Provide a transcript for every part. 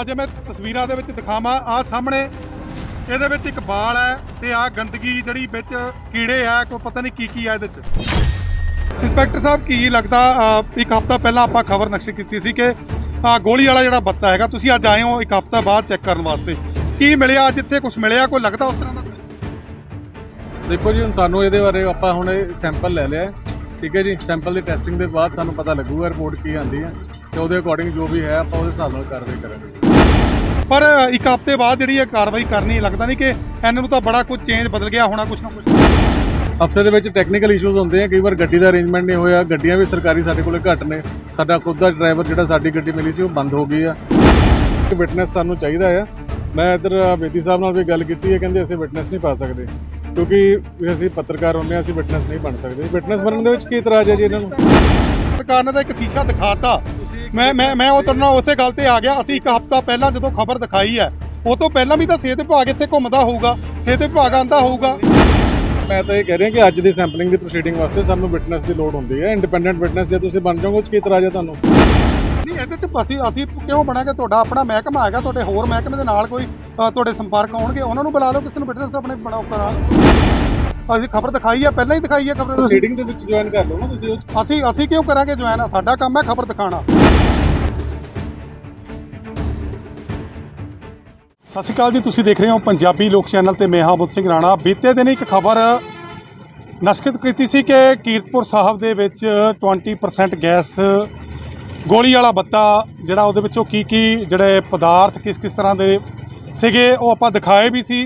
ਅੱਜ ਮੈਂ ਤਸਵੀਰਾਂ ਦੇ ਵਿੱਚ ਦਿਖਾਵਾਂ ਆ ਸਾਹਮਣੇ ਇਹਦੇ ਵਿੱਚ ਇੱਕ ਬਾਲ ਹੈ ਤੇ ਆ ਗੰਦਗੀ ਜਿਹੜੀ ਵਿੱਚ ਕੀੜੇ ਆ, ਕੋਈ ਪਤਾ ਨਹੀਂ ਕੀ ਕੀ ਆ ਇਹਦੇ ਚ ਇੰਸਪੈਕਟਰ ਸਾਹਿਬ, ਕੀ ਲੱਗਦਾ ਇੱਕ ਹਫਤਾ ਪਹਿਲਾਂ ਆਪਾਂ ਖਬਰ ਨਕਸ਼ੇ ਕੀਤੀ ਸੀ ਕਿ ਗੋਲੀ ਵਾਲਾ ਜਿਹੜਾ ਬੱਤਾ ਹੈਗਾ, ਤੁਸੀਂ ਅੱਜ ਆਏ ਹੋ ਇੱਕ ਹਫਤਾ ਬਾਅਦ ਚੈੱਕ ਕਰਨ ਵਾਸਤੇ। ਕੀ ਮਿਲਿਆ ਅੱਜ ਇੱਥੇ ਕੁਝ ਮਿਲਿਆ, ਕੋਈ ਲੱਗਦਾ ਉਸ ਤਰ੍ਹਾਂ ਦਾ ਦੇਖੋ ਜੀ, ਹੁਣ ਸਾਨੂੰ ਇਹਦੇ ਬਾਰੇ ਆਪਾਂ ਹੁਣ ਸੈਂਪਲ ਲੈ ਲਿਆ। ਠੀਕ ਹੈ ਜੀ, ਸੈਂਪਲ ਦੀ ਟੈਸਟਿੰਗ ਦੇ ਬਾਅਦ ਸਾਨੂੰ ਪਤਾ ਲੱਗੂਗਾ ਰਿਪੋਰਟ ਕੀ ਆਂਦੀ ਹੈ ਤੇ ਉਹਦੇ ਅਕੋਰਡਿੰਗ ਜੋ ਵੀ ਹੈ, ਆਪਾਂ ਉਹਦੇ ਹਿਸਾਬ ਨਾਲ ਕਾਰਵਾਈ ਕਰਾਂਗੇ। ਪਰ ਇੱਕ ਹਫ਼ਤੇ ਬਾਅਦ ਜਿਹੜੀ ਇਹ ਕਾਰਵਾਈ ਕਰਨੀ ਲੱਗਦਾ ਨਹੀਂ ਕਿ ਇਹਨਾਂ ਨੂੰ ਤਾਂ ਬੜਾ ਕੁਝ ਚੇਂਜ ਬਦਲ ਗਿਆ ਹੋਣਾ ਕੁਝ ਨਾ ਕੁਝ ਹਫ਼ਤੇ ਦੇ ਵਿੱਚ ਟੈਕਨੀਕਲ ਇਸ਼ੂਜ਼ ਹੁੰਦੇ ਆ ਕਈ ਵਾਰ ਗੱਡੀ ਦਾ ਅਰੇਂਜਮੈਂਟ ਨਹੀਂ ਹੋਇਆ ਗੱਡੀਆਂ ਵੀ ਸਰਕਾਰੀ ਸਾਡੇ ਕੋਲੇ ਘੱਟ ਨੇ। ਸਾਡਾ ਖੁਦ ਦਾ ਡਰਾਈਵਰ ਜਿਹੜਾ ਸਾਡੀ ਗੱਡੀ ਮਿਲੀ ਸੀ ਉਹ ਬੰਦ ਹੋ ਗਈ ਆ। ਵਿਟਨੈਸ ਸਾਨੂੰ ਚਾਹੀਦਾ ਆ। ਮੈਂ ਇੱਧਰ ਬੇਦੀ ਸਾਹਿਬ ਨਾਲ ਵੀ ਗੱਲ ਕੀਤੀ ਹੈ ਕਹਿੰਦੇ ਅਸੀਂ ਵਿਟਨੈਸ ਨਹੀਂ ਪਾ ਸਕਦੇ। ਕਿਉਂਕਿ ਅਸੀਂ ਪੱਤਰਕਾਰ ਹੁੰਦੇ ਹਾਂ ਅਸੀਂ ਵਿਟਨੈਸ ਨਹੀਂ ਬਣ ਸਕਦੇ। ਵਿਟਨੈਸ ਬਣਨ ਦੇ ਵਿੱਚ ਕੀ ਇਤਰਾਜ਼ ਹੈ ਜੀ ਇਹਨਾਂ ਨੂੰ? ਸਰਕਾਰ ਨੇ ਤਾਂ ਇੱਕ ਸ਼ੀਸ਼ਾ ਦਿਖਾਤਾ। ਮੈਂ ਮੈਂ ਮੈਂ ਉਹ ਤਰਨਾ ਉਸੇ ਗੱਲ ਤੇ ਆ ਗਿਆ। ਅਸੀਂ ਇੱਕ ਹਫਤਾ ਪਹਿਲਾਂ ਜਦੋਂ ਖਬਰ ਦਿਖਾਈ ਹੈ ਉਹ ਤੋਂ ਪਹਿਲਾਂ ਵੀ ਤਾਂ ਸਿਹਤ ਵਿਭਾਗ ਇੱਥੇ ਘੁੰਮਦਾ ਹੋਊਗਾ ਸਿਹਤ ਵਿਭਾਗ ਆਂਦਾ ਹੋਊਗਾ। ਮੈਂ ਤਾਂ ਇਹ ਕਹਿ ਰਿਹਾ ਕਿ ਅੱਜ ਦੀ ਸੈਂਪਲਿੰਗ ਦੀ ਪ੍ਰੋਸੀਡਿੰਗ ਵਾਸਤੇ ਸਾਨੂੰ ਵਿਟਨੈਸ ਦੀ ਲੋੜ ਹੁੰਦੀ ਹੈ। ਇੰਡੀਪੈਂਡੈਂਟ ਵਿਟਨੈਸ ਜੇ ਤੁਸੀਂ ਬਣ ਜਾਓਗੇ 'ਚ ਕੀ ਇਤਰਾਜ਼ ਹੈ ਤੁਹਾਨੂੰ? ਨਹੀਂ ਇਹਦੇ ਚ ਅਸੀਂ ਅਸੀਂ ਕਿਉਂ ਬਣਾਂਗੇ? ਤੁਹਾਡਾ ਆਪਣਾ ਮਹਿਕਮਾ ਹੈਗਾ ਤੁਹਾਡੇ ਹੋਰ ਮਹਿਕਮੇ ਦੇ ਨਾਲ ਕੋਈ ਤੁਹਾਡੇ ਸੰਪਰਕ ਆਉਣਗੇ। ਉਹਨਾਂ ਨੂੰ ਬੁਲਾ ਲਓ ਕਿਸੇ ਨੂੰ ਬਿਜ਼ਨਸ ਆਪਣੇ ਬਣਾਓ ਕਰਾ ਅਸੀਂ ਖਬਰ ਦਿਖਾਈ ਹੈ ਪਹਿਲਾਂ ਹੀ ਦਿਖਾਈ ਹੈ ਖਬਰ ਪ੍ਰੋਸੀਡਿੰਗ ਦੇ ਵਿੱਚ ਜੁਆਇਨ ਕਰ ਲਓ ਨਾ ਤੁਸੀਂ ਉਹ 'ਚ। ਅਸੀਂ ਅਸੀਂ ਕਿਉਂ ਕਰਾਂਗੇ ਜੁਆਇਨ ਸਾਡਾ ਕੰਮ ਹੈ ਖਬਰ ਦਿਖਾਣਾ ਸਤਿ ਸ਼੍ਰੀ ਅਕਾਲ ਜੀ ਤੁਸੀਂ ਦੇਖ ਰਹੇ ਹੋ ਪੰਜਾਬੀ ਲੋਕ ਚੈਨਲ ਤੇ ਮੈਂ ਹਾਂ ਬੁੱਧ ਸਿੰਘ ਰਾਣਾ। ਬੀਤੇ ਦਿਨ ਇੱਕ ਖਬਰ ਨਸ਼ਕਤ ਕੀਤੀ ਸੀ ਕਿ ਕੀਰਤਪੁਰ ਸਾਹਿਬ ਦੇ ਵਿੱਚ 20% ਗੈਸ ਗੋਲੀ ਵਾਲਾ ਬੱਤਾ ਜਿਹੜਾ ਉਹਦੇ ਵਿੱਚੋਂ ਕੀ ਕੀ ਜਿਹੜੇ ਪਦਾਰਥ ਕਿਸ ਕਿਸ ਤਰ੍ਹਾਂ ਦੇ ਸੀਗੇ ਉਹ ਆਪਾਂ ਦਿਖਾਏ ਵੀ ਸੀ।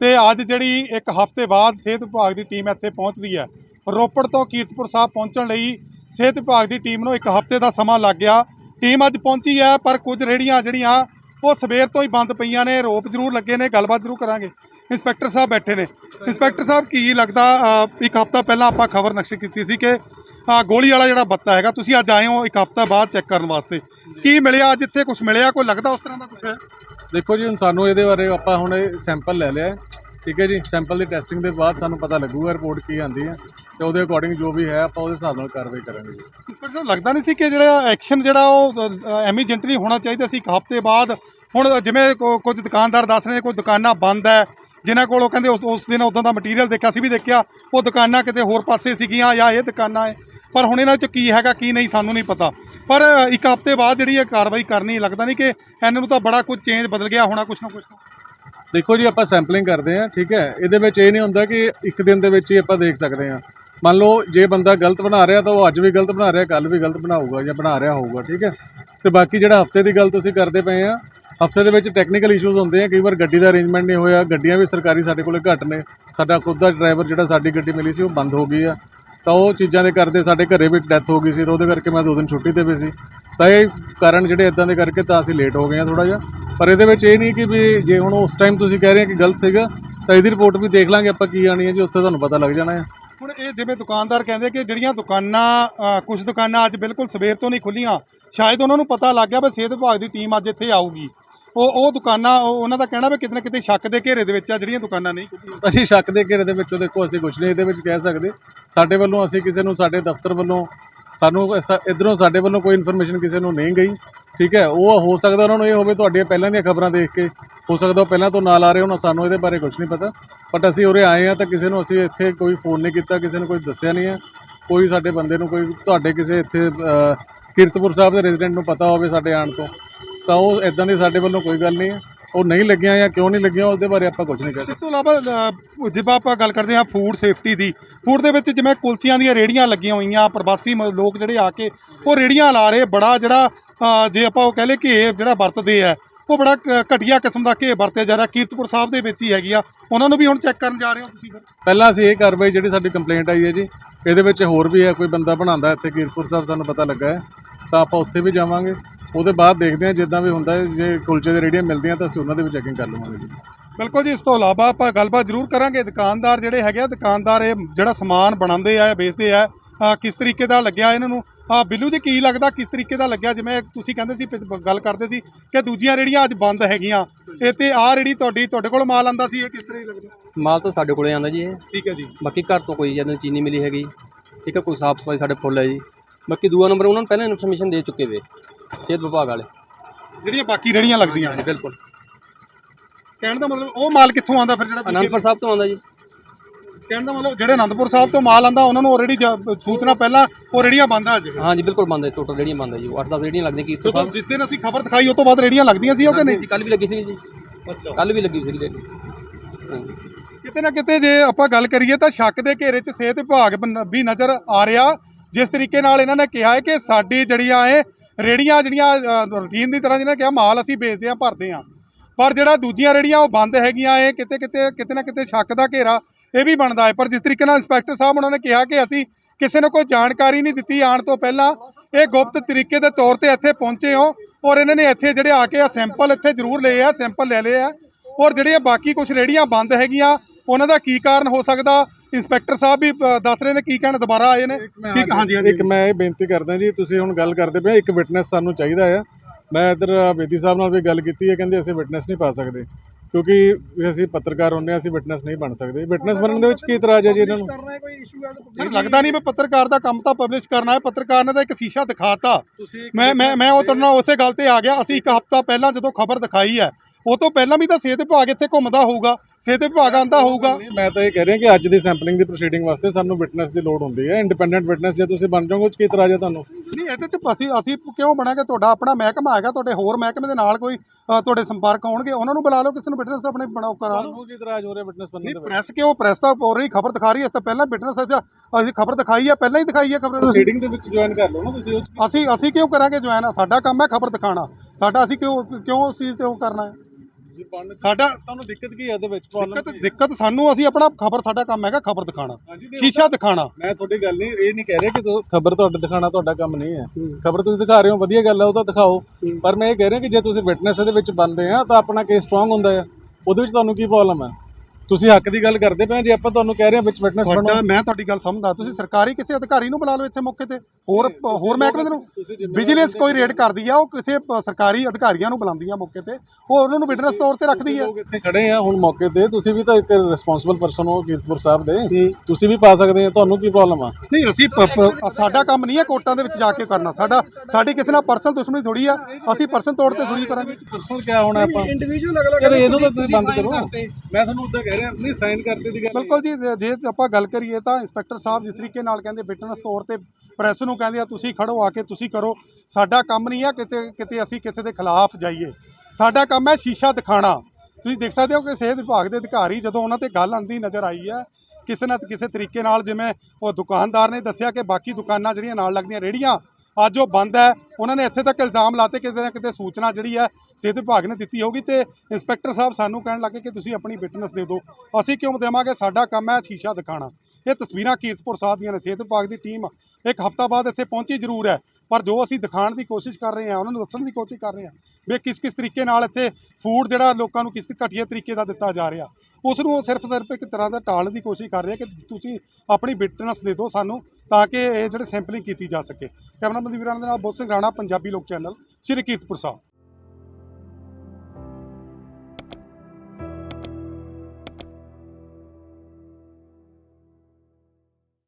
ਤੇ ਅੱਜ ਜਿਹੜੀ ਇੱਕ ਹਫ਼ਤੇ ਬਾਅਦ ਸਿਹਤ ਵਿਭਾਗ ਦੀ ਟੀਮ ਇੱਥੇ ਪਹੁੰਚਦੀ ਹੈ। ਰੋਪੜ ਤੋਂ ਕੀਰਤਪੁਰ ਸਾਹਿਬ ਪਹੁੰਚਣ ਲਈ ਸਿਹਤ ਵਿਭਾਗ ਦੀ ਟੀਮ ਨੂੰ ਇੱਕ ਹਫ਼ਤੇ ਦਾ ਸਮਾਂ ਲੱਗ ਗਿਆ। ਟੀਮ ਅੱਜ ਪਹੁੰਚੀ ਹੈ, ਪਰ ਕੁਝ ਰੇੜੀਆਂ ਜਿਹੜੀਆਂ, ਉਹ ਸਵੇਰ ਤੋਂ ਹੀ ਬੰਦ ਪਈਆਂ ਨੇ। ਰੋਪ ਜ਼ਰੂਰ ਲੱਗੇ ਨੇ, ਗੱਲਬਾਤ ਜ਼ਰੂਰ ਕਰਾਂਗੇ। ਇੰਸਪੈਕਟਰ ਸਾਹਿਬ ਬੈਠੇ ਨੇ। ਇੰਸਪੈਕਟਰ ਸਾਹਿਬ, ਕੀ ਲੱਗਦਾ ਇੱਕ ਹਫ਼ਤਾ ਪਹਿਲਾਂ ਆਪਾਂ ਖਬਰ ਨਸ਼ਰ ਕੀਤੀ ਸੀ ਕਿ ਗੋਲੀ ਵਾਲਾ ਜਿਹੜਾ ਬੱਤਾ ਹੈਗਾ, ਤੁਸੀਂ ਅੱਜ ਆਏ ਹੋ ਇੱਕ ਹਫ਼ਤਾ ਬਾਅਦ ਚੈੱਕ ਕਰਨ ਵਾਸਤੇ। ਕੀ ਮਿਲਿਆ ਅੱਜ ਇੱਥੇ? ਕੁਝ ਮਿਲਿਆ? ਕੋਈ ਲੱਗਦਾ ਉਸ ਤਰ੍ਹਾਂ ਦਾ ਕੁਝ ਹੈ? ਦੇਖੋ ਜੀ, ਹੁਣ ਸਾਨੂੰ ਇਹਦੇ ਬਾਰੇ ਆਪਾਂ ਹੁਣ ਸੈਂਪਲ ਲੈ ਲਿਆ ਠੀਕ ਹੈ ਜੀ ਸੈਂਪਲ ਦੀ ਟੈਸਟਿੰਗ ਦੇ ਬਾਅਦ ਸਾਨੂੰ ਪਤਾ ਲੱਗੂਗਾ ਰਿਪੋਰਟ ਕੀ ਆਂਦੀ ਹੈ ਤੇ ਉਹਦੇ ਅਕੋਰਡਿੰਗ ਜੋ ਵੀ ਹੈ, ਆਪਾਂ ਉਹਦੇ ਹਿਸਾਬ ਨਾਲ ਕਾਰਵਾਈ ਕਰਾਂਗੇ ਜੀ। ਇੰਸਪੈਕਟਰ ਸਾਹਿਬ ਲੱਗਦਾ ਨਹੀਂ ਸੀ ਕਿ ਜਿਹੜਾ ਐਕਸ਼ਨ ਜਿਹੜਾ ਉਹ ਐਮੀਜੈਂਟਲੀ ਹੋਣਾ ਚਾਹੀਦਾ ਸੀ ਇੱਕ ਹਫ਼ਤੇ ਬਾਅਦ। ਹੁਣ ਜਿਵੇਂ ਕੋ- ਕੁਝ ਦੁਕਾਨਦਾਰ ਦੱਸ ਰਹੇ ਨੇ, ਕੋਈ ਦੁਕਾਨਾਂ ਬੰਦ ਹੈ, ਜਿਨ੍ਹਾਂ ਕੋਲ ਉਹ ਕਹਿੰਦੇ ਉਸ- ਉਸ ਦਿਨ ਉਦੋਂ ਦਾ ਮਟੀਰੀਅਲ ਦੇਖਿਆ ਸੀ ਵੀ ਦੇਖਿਆ, ਉਹ ਦੁਕਾਨਾਂ ਕਿਤੇ ਹੋਰ ਪਾਸੇ ਸੀਗੀਆਂ ਜਾਂ ਇਹ ਦੁਕਾਨਾਂ ਹੈ। ਪਰ ਹੁਣ ਇਹਨਾਂ 'ਚ ਕੀ ਹੈਗਾ, ਕੀ ਨਹੀਂ ਸਾਨੂੰ ਨਹੀਂ ਪਤਾ। ਪਰ ਇੱਕ ਹਫ਼ਤੇ ਬਾਅਦ ਜਿਹੜੀ ਇਹ ਕਾਰਵਾਈ ਕਰਨੀ ਲੱਗਦਾ ਨਹੀਂ ਕਿ ਇਹਨਾਂ ਨੂੰ ਤਾਂ ਬੜਾ ਕੁਝ ਚੇਂਜ ਬਦਲ ਗਿਆ ਹੋਣਾ ਕੁਝ ਨਾ ਕੁਝ ਦੇਖੋ ਜੀ, ਆਪਾਂ ਸੈਂਪਲਿੰਗ ਕਰਦੇ ਹਾਂ, ਠੀਕ ਹੈ? ਇਹਦੇ ਵਿੱਚ ਇਹ ਨਹੀਂ ਹੁੰਦਾ ਕਿ ਇੱਕ ਦਿਨ ਦੇ ਵਿੱਚ ਹੀ ਆਪਾਂ ਦੇਖ ਸਕਦੇ ਹਾਂ। ਮੰਨ ਲਓ, ਜੇ ਬੰਦਾ ਗਲਤ ਬਣਾ ਰਿਹਾ ਤਾਂ ਉਹ ਅੱਜ ਵੀ ਗਲਤ ਬਣਾ ਰਿਹਾ ਕੱਲ ਵੀ ਗਲਤ ਬਣਾਊਗਾ ਜਾਂ ਬਣਾ ਰਿਹਾ ਹੋਊਗਾ, ਠੀਕ ਹੈ? ਤੇ ਬਾਕੀ ਜਿਹੜਾ ਹਫ਼ਤੇ ਦੀ ਗੱਲ ਤੁਸੀਂ ਕਰਦੇ ਪਏ ਆ ਹਫ਼ਤੇ ਦੇ ਵਿੱਚ ਟੈਕਨੀਕਲ ਇਸ਼ੂਜ਼ ਹੁੰਦੇ ਆ, ਕਈ ਵਾਰ ਗੱਡੀ ਦਾ ਅਰੇਂਜਮੈਂਟ ਨਹੀਂ ਹੋਇਆ, ਗੱਡੀਆਂ ਵੀ ਸਰਕਾਰੀ ਸਾਡੇ ਕੋਲੇ ਘੱਟ ਨੇ। ਸਾਡਾ ਖੁਦ ਦਾ ਡਰਾਈਵਰ ਜਿਹੜਾ ਸਾਡੀ ਗੱਡੀ ਮਿਲੀ ਸੀ, ਉਹ ਬੰਦ ਹੋ ਗਈ ਆ। ਤਾਂ ਉਹ ਚੀਜ਼ਾਂ ਦੇ ਕਰਦੇ ਸਾਡੇ ਘਰੇ ਵੀ ਡੈਥ ਹੋ ਗਈ ਸੀ ਤਾਂ ਉਹਦੇ ਕਰਕੇ ਮੈਂ ਦੋ ਦਿਨ ਛੁੱਟੀ ਤੇ ਵੀ ਸੀ। ਤਾਂ ਇਹ ਕਾਰਨ ਜਿਹੜੇ ਇਦਾਂ ਦੇ ਕਰਕੇ ਤਾਂ ਅਸੀਂ ਲੇਟ ਹੋ ਗਏ ਆ ਥੋੜਾ ਜਿਹਾ। ਪਰ ਇਹਦੇ ਵਿੱਚ ਇਹ ਨਹੀਂ ਕਿ ਵੀ ਜੇ ਹੁਣ ਉਸ ਟਾਈਮ ਤੁਸੀਂ ਕਹਿ ਰਹੇ ਕਿ ਗਲਤ ਸੀਗਾ, ਤਾਂ ਇਹਦੀ ਰਿਪੋਰਟ ਵੀ ਦੇਖ ਲਾਂਗੇ ਆਪਾਂ ਕੀ ਆਣੀ ਹੈ ਜੀ, ਉੱਥੇ ਤੁਹਾਨੂੰ ਪਤਾ ਲੱਗ ਜਾਣਾ ਹੈ। ਹੁਣ ਇਹ ਜਿਵੇਂ ਦੁਕਾਨਦਾਰ ਕਹਿੰਦੇ ਕਿ ਜਿਹੜੀਆਂ ਦੁਕਾਨਾਂ ਕੁਝ ਦੁਕਾਨਾਂ ਅੱਜ ਬਿਲਕੁਲ ਸਵੇਰ ਤੋਂ ਨਹੀਂ ਖੁੱਲੀਆਂ ਸ਼ਾਇਦ ਉਹਨਾਂ ਨੂੰ ਪਤਾ ਲੱਗ ਗਿਆ ਵੀ ਸਿਹਤ ਵਿਭਾਗ ਦੀ ਟੀਮ ਅੱਜ ਇੱਥੇ ਆਊਗੀ। ਉਹ ਉਹ ਦੁਕਾਨਾਂ ਉਹ- ਉਹਨਾਂ ਦਾ ਕਹਿਣਾ ਵੀ ਕਿਤੇ ਨਾ ਕਿਤੇ ਸ਼ੱਕ ਦੇ ਘੇਰੇ ਦੇ ਵਿੱਚ ਆ ਜਿਹੜੀਆਂ ਦੁਕਾਨਾਂ ਨਹੀਂ। ਅਸੀਂ ਸ਼ੱਕ ਦੇ ਘੇਰੇ ਦੇ ਵਿੱਚੋਂ ਦੇਖੋ ਅਸੀਂ ਕੁਝ ਨਹੀਂ ਇਹਦੇ ਵਿੱਚ ਕਹਿ ਸਕਦੇ। ਸਾਡੇ ਵੱਲੋਂ ਅਸੀਂ ਕਿਸੇ ਨੂੰ ਸਾਡੇ ਦਫ਼ਤਰ ਵੱਲੋਂ ਸਾਨੂੰ ਇੱਧਰੋਂ ਸਾਡੇ ਵੱਲੋਂ ਕੋਈ ਇਨਫੋਰਮੇਸ਼ਨ ਕਿਸੇ ਨੂੰ ਨਹੀਂ ਗਈ। ਠੀਕ ਹੈ ਉਹ ਹੋ ਸਕਦਾ ਉਹਨਾਂ ਨੂੰ ਇਹ ਹੋਵੇ ਤੁਹਾਡੀਆਂ ਪਹਿਲਾਂ ਦੀਆਂ ਖਬਰਾਂ ਦੇਖ ਕੇ ਹੋ ਸਕਦਾ ਉਹ ਪਹਿਲਾਂ ਤੋਂ ਨਾਲ ਆ ਰਹੇ ਹੋਣ ਸਾਨੂੰ ਇਹਦੇ ਬਾਰੇ ਕੁਝ ਨਹੀਂ ਪਤਾ। ਬਟ ਅਸੀਂ ਉਰੇ ਆਏ ਆ ਤਾਂ ਕਿਸੇ ਨੂੰ ਅਸੀਂ ਇੱਥੇ ਕੋਈ ਫੋਨ ਨਹੀਂ ਕੀਤਾ ਕਿਸੇ ਨੂੰ ਕੋਈ ਦੱਸਿਆ ਨਹੀਂ ਹੈ। ਕੋਈ ਸਾਡੇ ਬੰਦੇ ਨੂੰ ਕੋਈ ਤੁਹਾਡੇ ਕਿਸੇ ਇੱਥੇ ਅ, ਕੀਰਤਪੁਰ ਸਾਹਿਬ ਦੇ ਰੈਜ਼ੀਡੈਂਟ ਨੂੰ ਪਤਾ ਹੋਵੇ ਸਾਡੇ ਆਣ ਤੋਂ। ਤਾਂ ਉਹ ਇਦਾਂ ਦੀ ਸਾਡੇ ਵੱਲੋਂ ਕੋਈ ਗੱਲ ਨਹੀਂ ਹੈ। ਉਹ ਨਹੀਂ ਲੱਗੀਆਂ ਜਾਂ ਕਿਉਂ ਨਹੀਂ ਲੱਗੀਆਂ ਉਹਦੇ ਬਾਰੇ ਆਪਾਂ ਕੁਝ ਨਹੀਂ ਕਹਿ ਸਕਦੇ ਇਸ ਤੋਂ ਇਲਾਵਾ ਜਿਵੇਂ ਆਪਾਂ ਗੱਲ ਕਰਦੇ ਹਾਂ ਫੂਡ ਸੇਫਟੀ ਦੀ ਫੂਡ ਦੇ ਵਿੱਚ ਜਿਵੇਂ ਕੁਲਚੀਆਂ ਦੀਆਂ ਰੇੜੀਆਂ ਲੱਗੀਆਂ ਹੋਈਆਂ ਪ੍ਰਵਾਸੀ ਲੋਕ ਜਿਹੜੇ ਆ ਕੇ ਉਹ ਰੇੜੀਆਂ ਲਾ ਰਹੇ ਬੜਾ ਜਿਹੜਾ ਜੇ ਆਪਾਂ ਉਹ ਕਹਿ ਲਏ ਕਿ ਇਹ ਜਿਹੜਾ ਵਰਤਦੇ ਆ ਉਹ ਬੜਾ ਘਟੀਆ ਕਿਸਮ ਦਾ ਘੇ ਵਰਤਿਆ ਜਾ ਰਿਹਾ ਕੀਰਤਪੁਰ ਸਾਹਿਬ ਦੇ ਵਿੱਚ ਹੀ ਹੈਗੀ ਆ। ਉਹਨਾਂ ਨੂੰ ਵੀ ਹੁਣ ਚੈੱਕ ਕਰਨ ਜਾ ਰਹੇ ਹੋ ਤੁਸੀਂ ਫਿਰ? ਪਹਿਲਾਂ ਅਸੀਂ ਇਹ ਕਾਰਵਾਈ ਜਿਹੜੀ ਸਾਡੀ ਕੰਪਲੇਂਟ ਆਈ ਹੈ ਜੀ ਇਹਦੇ ਵਿੱਚ ਹੋਰ ਵੀ ਹੈ ਕੋਈ ਬੰਦਾ ਬਣਾਉਂਦਾ ਇੱਥੇ ਕੀਰਤਪੁਰ ਸਾਹਿਬ ਸਾਨੂੰ ਪਤਾ ਲੱਗਾ ਹੈ। ਤਾਂ ਆਪਾਂ ਉੱਥੇ ਵੀ ਜਾਵਾਂਗੇ। ਉਹਦੇ ਬਾਅਦ ਦੇਖਦੇ ਹਾਂ ਜਿੱਦਾਂ ਵੀ ਹੁੰਦਾ ਹੈ ਜੇ ਕੁਲਚੇ ਦੇ ਰੇੜੀਆਂ ਮਿਲਦੀਆਂ ਤਾਂ ਅਸੀਂ ਉਹਨਾਂ ਦੇ ਵੀ ਚੈਕਿੰਗ ਕਰ ਲਵਾਂਗੇ ਜੀ। ਬਿਲਕੁਲ ਜੀ ਇਸ ਤੋਂ ਇਲਾਵਾ ਆਪਾਂ ਗੱਲਬਾਤ ਜ਼ਰੂਰ ਕਰਾਂਗੇ। ਦੁਕਾਨਦਾਰ ਜਿਹੜੇ ਹੈਗੇ ਆ ਦੁਕਾਨਦਾਰ ਇਹ ਜਿਹੜਾ ਸਮਾਨ ਬਣਾਉਂਦੇ ਆ ਵੇਚਦੇ ਆ ਅ, ਕਿਸ ਤਰੀਕੇ ਦਾ ਲੱਗਿਆ ਇਹਨਾਂ ਨੂੰ? ਅ, ਬਿੱਲੂ ਜੀ ਕੀ ਲੱਗਦਾ ਕਿਸ ਤਰੀਕੇ ਦਾ ਲੱਗਿਆ? ਜਿਵੇਂ ਤੁਸੀਂ ਕਹਿੰਦੇ ਸੀ ਪਿੱਛ- ਗੱਲ ਕਰਦੇ ਸੀ ਕਿ ਦੂਜੀਆਂ ਰੇੜੀਆਂ ਅੱਜ ਬੰਦ ਹੈਗੀਆਂ। ਇਹ ਤੇ ਆਹ ਰੇੜੀ ਤੁਹਾਡੀ ਤੁਹਾਡੇ ਕੋਲ ਮਾਲ ਆਂਦਾ ਸੀ ਇਹ ਕਿਸ ਤਰ੍ਹਾਂ ਲੱਗਦਾ? ਮਾਲ ਤਾਂ ਸਾਡੇ ਕੋਲੇ ਆਉਂਦਾ ਜੀ ਇਹ। ਠੀਕ ਹੈ ਜੀ। ਬਾਕੀ ਘਰ ਤੋਂ ਕੋਈ ਜਦੋਂ ਚੀਨੀ ਮਿਲੀ ਹੈਗੀ। ਠੀਕ ਹੈ ਕੋਈ ਸਾਫ਼ ਸਫ਼ਾਈ ਸਾਡੇ ਫੁੱਲ ਹੈ ਜੀ। ਬਾਕੀ ਦੂਆ ਨੰਬਰ ਉਹਨਾਂ ਨੂੰ ਪਹਿਲਾਂ ਇਨਫੋਰਮੇਸ਼ਨ ਦੇ ਚੁੱਕੇ ਵੇ। ਸਿਹਤ ਵਿਭਾਗ ਵਾਲੇ। ਜਿਹੜੀਆਂ ਬਾਕੀ ਰੇੜੀਆਂ ਲੱਗਦੀਆਂ। ਨੇ ਬਿਲਕੁਲ। ਕਹਿਣ ਦਾ ਮਤਲਬ ਉਹ ਮਾਲ ਕਿੱਥੋਂ ਆਉਂਦਾ ਫਿਰ ਜਿਹੜਾ ਦੂਜੇ- ਅਨੰਦਪੁਰ ਸਾਹਿਬ ਤੋਂ ਆਉਂਦਾ ਜੀ। ਕਹਿਣ ਦਾ ਮਤਲਬ ਜਿਹੜੇ ਅਨੰਦਪੁਰ ਸਾਹਿਬ ਤੋਂ ਮਾਲ ਆਂਦਾ ਉਹਨਾਂ ਨੂੰ ਆਲਰੇਡੀ ਸੂਚਨਾ ਪਹਿਲਾਂ ਉਹ ਰੇੜੀਆਂ ਬੰਦ ਆ ਜਿਵੇਂ ਹਾਂਜੀ ਬਿਲਕੁਲ ਬੰਦ ਹੈ ਟੋਟਲ ਰੇੜੀਆਂ ਬੰਦ ਹੈ ਜੀ 8-10 ਰੇੜੀਆਂ ਲੱਗਦੀਆਂ ਕੀ ਜਦੋਂ ਜਿਸ ਦਿਨ ਅਸੀਂ ਖਬਰ ਦਿਖਾਈ ਉਸ ਤੋਂ ਬਾਅਦ ਰੇੜੀਆਂ ਲੱਗਦੀਆਂ ਸੀ ਉਹ ਕਿ ਨਹੀਂ? ਕੱਲ ਵੀ ਲੱਗੀ ਸੀ ਜੀ। ਅੱਛਾ। ਕੱਲ ਵੀ ਲੱਗੀ ਸੀ ਰੇੜੀ ਹਾਂਜੀ। ਕਿਤੇ ਨਾ ਕਿਤੇ ਜੇ ਆਪਾਂ ਗੱਲ ਕਰੀਏ ਤਾਂ ਸ਼ੱਕ ਦੇ ਘੇਰੇ 'ਚ ਸਿਹਤ ਵਿਭਾਗ ਬਨ- ਵੀ ਨਜ਼ਰ ਆ ਰਿਹਾ। ਜਿਸ ਤਰੀਕੇ ਨਾਲ ਇਹਨਾਂ ਨੇ ਕਿਹਾ ਹੈ ਕਿ ਸਾਡੀ ਜਿਹੜੀਆਂ ਇਹ ਰੇੜੀਆਂ ਜਿਹੜੀਆਂ ਰੂਟੀਨ ਦੀ ਤਰ੍ਹਾਂ ਜਿਹਨਾਂ ਨੇ ਕਿਹਾ, ਮਾਲ ਅਸੀਂ ਵੇਚਦੇ ਹਾਂ, ਭਰਦੇ ਹਾਂ। ਪਰ ਜਿਹੜਾ ਦੂਜੀਆਂ ਰੇੜੀਆਂ, ਉਹ ਬੰਦ ਹੈਗੀਆਂ, ਇਹ ਕਿਤੇ ਕਿਤੇ ਕਿਤੇ ਨਾ ਕਿਤੇ ਸ਼ੱਕ ਦਾ ਘੇਰਾ, ਇਹ ਵੀ ਬਣਦਾ ਹੈ। ਪਰ ਜਿਸ ਤਰੀਕੇ ਨਾਲ ਇੰਸਪੈਕਟਰ ਸਾਹਿਬ ਉਹਨਾਂ ਨੇ ਕਿਹਾ ਕਿ ਅਸੀਂ ਕਿਸੇ ਨੂੰ ਕੋਈ ਜਾਣਕਾਰੀ ਨਹੀਂ ਦਿੱਤੀ ਆਉਣ ਤੋਂ ਪਹਿਲਾਂ, ਇਹ ਗੁਪਤ ਤਰੀਕੇ ਦੇ ਤੌਰ ਤੇ ਇੱਥੇ ਪਹੁੰਚੇ ਹੋ ਔਰ ਇਹਨਾਂ ਨੇ ਇੱਥੇ ਜਿਹੜੇ ਆ ਕੇ ਆ ਸੈਂਪਲ ਇੱਥੇ ਜ਼ਰੂਰ ਲਏ ਆ, ਸੈਂਪਲ ਲੈ ਲਏ ਆ। ਔਰ ਜਿਹੜੀਆਂ ਬਾਕੀ ਕੁਝ ਰੇੜੀਆਂ ਬੰਦ ਹੈਗੀਆਂ, ਉਹਨਾਂ ਦਾ ਕੀ ਕਾਰਨ ਹੋ ਸਕਦਾ? ਇੰਸਪੈਕਟਰ ਸਾਹਿਬ ਵੀ ਦੱਸ ਰਹੇ ਨੇ ਕੀ ਕਹਿਣ ਦੁਬਾਰਾ ਆਏ ਨੇ? ਠੀਕ ਹਾਂਜੀ ਹਾਂਜੀ ਇੱਕ ਮੈਂ ਇਹ ਬੇਨਤੀ ਕਰਦਾ ਜੀ ਤੁਸੀਂ ਹੁਣ ਗੱਲ ਕਰਦੇ ਪਏ ਇੱਕ ਵਿਟਨੈਸ ਸਾਨੂੰ ਚਾਹੀਦਾ ਆ। ਮੈਂ ਇੱਧਰ ਬੇਦੀ ਸਾਹਿਬ ਨਾਲ ਵੀ ਗੱਲ ਕੀਤੀ ਹੈ ਕਹਿੰਦੇ ਅਸੀਂ ਵਿਟਨੈਸ ਨਹੀਂ ਪਾ ਸਕਦੇ ਕਿਉਂਕਿ ਵੀ ਅਸੀਂ ਪੱਤਰਕਾਰ ਹੁੰਦੇ ਹਾਂ ਅਸੀਂ ਵਿਟਨੈਸ ਨਹੀਂ ਬਣ ਸਕਦੇ। ਵਿਟਨੈਸ ਬਣਨ ਦੇ ਵਿੱਚ ਕੀ ਇਤਰਾਜ਼ ਹੈ ਜੀ ਇਹਨਾਂ ਨੂੰ? ਸਰ ਲੱਗਦਾ ਨਹੀਂ ਵੀ ਪੱਤਰਕਾਰ ਦਾ ਕੰਮ ਤਾਂ ਪਬਲਿਸ਼ ਕਰਨਾ ਹੈ ਪੱਤਰਕਾਰ ਨੇ ਤਾਂ ਇੱਕ ਸ਼ੀਸ਼ਾ ਦਿਖਾਤਾ। ਮੈਂ ਮੈਂ ਮੈਂ ਉਹ ਨਾਲ ਉਸੇ ਗੱਲ ਤੇ ਆ ਗਿਆ ਅਸੀਂ ਇੱਕ ਹਫ਼ਤਾ ਪਹਿਲਾਂ ਜਦੋਂ ਖਬਰ ਦਿਖਾਈ ਹੈ ਉਹ ਤੋਂ ਪਹਿਲਾਂ ਵੀ ਤਾਂ ਸਿਹਤ ਵਿਭਾਗ ਇੱਥੇ ਘੁੰਮਦਾ ਹੋਊਗਾ। ਸਿਹਤ ਵਿਭਾਗ ਆਂਦਾ ਹੋਊਗਾ। ਨਹੀਂ, ਮੈਂ ਤਾਂ ਇਹ ਕਹਿ ਰਿਹਾ ਕਿ ਅੱਜ ਦੀ ਸੈਂਪਲਿੰਗ ਦੀ ਪ੍ਰੋਸੀਡਿੰਗ ਵਾਸਤੇ ਸਾਨੂੰ ਵਿਟਨੈਸ ਦੀ ਲੋੜ ਹੁੰਦੀ ਹੈ। ਇੰਡੀਪੈਂਡੈਂਟ ਵਿਟਨੈਸ ਜੇ ਤੁਸੀਂ ਬਣ ਜਾਓਗੇ ਉਹ 'ਚ ਕੀ ਇਤਰਾਜ਼ ਹੈ ਤੁਹਾਨੂੰ? ਨਹੀਂ ਇਹਦੇ ਚ ਅਸੀਂ ਅਸੀਂ ਕਿਉਂ ਬਣਾਂਗੇ? ਤੁਹਾਡਾ ਆਪਣਾ ਮਹਿਕਮਾ ਹੈਗਾ ਤੁਹਾਡੇ ਹੋਰ ਮਹਿਕਮੇ ਦੇ ਨਾਲ ਕੋਈ ਅ, ਤੁਹਾਡੇ ਸੰਪਰਕ ਹੋਣਗੇ। ਉਹਨਾਂ ਨੂੰ ਬੁਲਾ ਲਓ ਕਿਸੇ ਨੂੰ ਬਿਟਨੈਸ ਆਪਣੇ ਬਣਾਓ ਕਰਾ ਲਓ। ਤੁਹਾਨੂੰ ਕੀ ਇਤਰਾਜ਼ ਹੋ ਰਿਹਾ ਵਿਟਨੈਸ ਬਣਨ ਨਹੀਂ ਦੇ ਵਿੱਚ? ਪ੍ਰੈਸ ਕਿਉਂ? ਪ੍ਰੈਸ ਤਾਂ ਆਲਰੇਡੀ ਖਬਰ ਦਿਖਾ ਰਹੀ ਹੈ। ਇਸ ਤੋਂ ਪਹਿਲਾਂ ਬਿਟਨੈਸ ਅਸੀਂ ਖਬਰ ਦਿਖਾਈ ਹੈ ਪਹਿਲਾਂ ਹੀ ਦਿਖਾਈ ਹੈ ਖਬਰ ਪ੍ਰੋਸੀਡਿੰਗ ਦੇ ਵਿੱਚ ਜੁਆਇਨ ਕਰ ਲਓ ਨਾ ਤੁਸੀਂ ਉਹ 'ਚ ਅਸੀਂ ਅਸੀਂ ਕਿਉਂ ਕਰਾਂਗੇ ਜੁਆਇਨ ਸਾਡਾ ਕੰਮ ਹੈ ਖਬਰ ਦਿਖਾਣਾ ਸਾਡਾ ਅਸੀਂ ਕਿਉਂ ਕਿਉਂ ਤੇ ਉਹ ਕਰਨਾ ਹੈ? ਸਾਡਾ ਤੁਹਾਨੂੰ ਦਿੱਕਤ ਕੀ ਹੈ ਇਹਦੇ ਵਿੱਚ ਦਿੱਕਤ ਦਿੱਕਤ ਸਾਨੂੰ ਅਸੀਂ ਆਪਣਾ ਖਬਰ ਸਾਡਾ ਕੰਮ ਹੈਗਾ ਖਬਰ ਦਿਖਾਣਾ ਸ਼ੀਸ਼ਾ ਦਿਖਾਣਾ ਮੈਂ ਤੁਹਾਡੀ ਗੱਲ ਨਹੀਂ ਇਹ ਨਹੀਂ ਕਹਿ ਰਿਹਾ ਕਿ ਖਬਰ ਤੁਹਾਡੇ ਦਿਖਾਣਾ ਤੁਹਾਡਾ ਕੰਮ ਨਹੀਂ ਹੈ। ਖਬਰ ਤੁਸੀਂ ਦਿਖਾ ਰਹੇ ਹੋ ਵਧੀਆ ਗੱਲ ਹੈ ਉਹ ਤਾਂ ਦਿਖਾਓ। ਪਰ ਮੈਂ ਇਹ ਕਹਿ ਰਿਹਾ ਕਿ ਜੇ ਤੁਸੀਂ ਵਿਟਨੈਸ ਇਹਦੇ ਵਿੱਚ ਬਣਦੇ ਆ ਤਾਂ ਆਪਣਾ ਕੇਸ ਸਟਰੋਂਗ ਹੁੰਦਾ ਹੈ ਉਹਦੇ ਵਿੱਚ ਤੁਹਾਨੂੰ ਕੀ ਪ੍ਰੋਬਲਮ ਹੈ? ਤੁਸੀਂ ਹੱਕ ਦੀ ਗੱਲ ਕਰਦੇ ਪਏ ਜੇ ਆਪਾਂ ਤੁਹਾਨੂੰ ਕਹਿ ਰਹੇ ਹਾਂ ਵਿੱਚ ਵਿਟਨੈਸ ਬਣੋ ਸਾਡਾ ਮੈਂ ਤੁਹਾਡੀ ਗੱਲ ਸਮਝਦਾ। ਤੁਸੀਂ ਸਰਕਾਰੀ ਕਿਸੇ ਅਧਿਕਾਰੀ ਨੂੰ ਬੁਲਾ ਲਓ ਇੱਥੇ ਮੌਕੇ ਤੇ। ਹੋਰ ਹੋਰ ਮਹਿਕਮੇ ਦੇ ਨੂੰ ਵਿਜੀਲੈਂਸ ਕੋਈ ਰੇਡ ਕਰਦੀ ਆ ਉਹ ਕਿਸੇ ਸਰਕਾਰੀ ਅਧਿਕਾਰੀਆਂ ਨੂੰ ਬੁਲਾਉਂਦੀ ਆ ਮੌਕੇ ਤੇ। ਉਹ ਉਹਨਾਂ ਨੂੰ ਵਿਟਨੈਸ ਤੌਰ ਤੇ ਰੱਖਦੀ ਆ। ਲੋਕ ਇੱਥੇ ਖੜੇ ਆ ਹੁਣ ਮੌਕੇ ਤੇ ਤੁਸੀਂ ਵੀ ਤਾਂ ਇੱਕ ਰਿਸਪੌਂਸਿਬਲ ਪਰਸਨ ਹੋ ਕੀਰਤਪੁਰ ਸਾਹਿਬ ਦੇ। ਤੁਸੀਂ ਵੀ ਪਾ ਸਕਦੇ ਆ ਤੁਹਾਨੂੰ ਕੀ ਪ੍ਰੋਬਲਮ ਆ? ਨਹੀਂ ਅਸੀਂ ਸਾਡਾ ਕੰਮ ਨਹੀਂ ਹੈ ਕੋਰਟਾਂ ਦੇ ਵਿੱਚ ਜਾ ਕੇ ਕਰਨਾ। ਸਾਡਾ ਸਾਡੀ ਕਿਸੇ ਨਾਲ ਪਰਸਨਲ ਦੁਸ਼ਮਣੀ ਥੋੜੀ ਆ। ਅਸੀਂ ਪਰਸਨ ਤੌਰ ਤੇ ਸੁਣੀ ਕਰਾਂਗੇ। ਪਰਸਨਲ ਕਿਆ ਹੋਣਾ ਆਪਾਂ? ਇੰਡੀਵਿਜੂਅਲ ਅਗਲਾ ਯਾਰ ਇਹਨੂੰ ਤਾਂ ਤੁਸੀਂ ਬੰਦ ਕਰੋ। ਮੈਂ ਤੁਹਾਨੂੰ ਉਦਾਂ ਕਹਿ ਰਿਹਾ ਨਹੀਂ ਸਾਈਨ ਕਰਤੇ ਦੀ ਗੱਲ ਬਿਲਕੁਲ ਜੀ, ਜੇ- ਆਪਾਂ ਗੱਲ ਕਰੀਏ ਤਾਂ ਇੰਸਪੈਕਟਰ ਸਾਹਿਬ ਜਿਸ ਤਰੀਕੇ ਨਾਲ ਕਹਿੰਦੇ ਵਿਟਨੈਸ ਤੌਰ ਤੇ ਪ੍ਰੈਸ ਨੂੰ ਕਹਿੰਦੇ ਆ, ਤੁਸੀਂ ਖੜੋ ਆ ਕੇ, ਤੁਸੀਂ ਕਰੋ। ਸਾਡਾ ਕੰਮ ਨਹੀਂ ਆ ਕਿਤੇ ਕਿਤੇ ਅਸੀਂ ਕਿਸੇ ਦੇ ਖਿਲਾਫ ਜਾਈਏ। ਸਾਡਾ ਕੰਮ ਹੈ ਸ਼ੀਸ਼ਾ ਦਿਖਾਣਾ ਤੁਸੀਂ ਦੇਖ ਸਕਦੇ ਹੋ ਕਿ ਸਿਹਤ ਵਿਭਾਗ ਦੇ ਅਧਿਕਾਰੀ ਜਦੋਂ ਉਹਨਾਂ ਤੇ ਗੱਲ ਆਉਂਦੀ ਨਜ਼ਰ ਆਈ ਹੈ, ਕਿਸੇ ਨਾ ਕਿਸੇ ਤਰੀਕੇ ਨਾਲ ਜਿਵੇਂ ਉਹ ਦੁਕਾਨਦਾਰ ਨੇ ਦੱਸਿਆ ਕਿ ਬਾਕੀ ਦੁਕਾਨਾਂ ਜਿਹੜੀਆਂ ਨਾਲ ਲੱਗਦੀਆਂ ਰੇੜੀਆਂ ਅੱਜ ਉਹ ਬੰਦ ਹੈ। ਉਹਨਾਂ ਨੇ ਇੱਥੇ ਤੱਕ ਇਲਜ਼ਾਮ ਲਾਤੇ ਕਿਤੇ ਨਾ ਕਿਤੇ ਸੂਚਨਾ ਜਿਹੜੀ ਹੈ ਸਿਹਤ ਵਿਭਾਗ ਨੇ ਦਿੱਤੀ ਹੋਗੀ ਤੇ ਇੰਸਪੈਕਟਰ ਸਾਹਿਬ ਸਾਨੂੰ ਕਹਿਣ ਲੱਗੇ ਕਿ ਤੁਸੀਂ ਆਪਣੀ ਫਿਟਨੈਸ ਦੇ ਦਿਓ। ਅਸੀਂ ਕਿਉਂ ਦੇਵਾਂਗੇ? ਸਾਡਾ ਕੰਮ ਹੈ ਸ਼ੀਸ਼ਾ ਦਿਖਾਣਾ ਇਹ ਤਸਵੀਰਾਂ ਕੀਰਤਪੁਰ ਸਾਹਿਬ ਦੀਆਂ ਨੇ। ਸਿਹਤ ਵਿਭਾਗ ਦੀ ਟੀਮ ਇੱਕ ਹਫ਼ਤਾ ਬਾਅਦ ਇੱਥੇ ਪਹੁੰਚੀ ਜ਼ਰੂਰ ਹੈ। ਪਰ ਜੋ ਅਸੀਂ ਦਿਖਾਉਣ ਦੀ ਕੋਸ਼ਿਸ਼ ਕਰ ਰਹੇ ਹਾਂ, ਉਹਨਾਂ ਨੂੰ ਦੱਸਣ ਦੀ ਕੋਸ਼ਿਸ਼ ਕਰ ਰਹੇ ਹਾਂ ਵੀ ਕਿਸ ਕਿਸ ਤਰੀਕੇ ਨਾਲ ਇੱਥੇ ਫੂਡ ਜਿਹੜਾ ਲੋਕਾਂ ਨੂੰ ਕਿਸ ਘਟੀਆ ਤਰੀਕੇ ਦਾ ਦਿੱਤਾ ਜਾ ਰਿਹਾ। ਉਸ ਨੂੰ ਉਹ ਸਿਰਫ ਸਿਰਫ ਇੱਕ ਤਰ੍ਹਾਂ ਦਾ ਟਾਲਣ ਦੀ ਕੋਸ਼ਿਸ਼ ਕਰ ਰਹੇ ਕਿ ਤੁਸੀਂ ਆਪਣੀ ਵਿਟਨੈਸ ਦੇ ਦਿਓ ਸਾਨੂੰ ਤਾਂ ਕਿ ਇਹ ਜਿਹੜੇ ਸੈਂਪਲਿੰਗ ਕੀਤੀ ਜਾ ਸਕੇ। ਕੈਮਰਾਮੈਨ ਦੀ ਵੀਰਾਂ ਦੇ ਨਾਲ ਬੋਧ ਸਿੰਘ ਰਾਣਾ, ਪੰਜਾਬੀ ਲੋਕ ਚੈਨਲ, ਸ਼੍ਰੀ ਕੀਰਤਪੁਰ ਸਾਹਿਬ।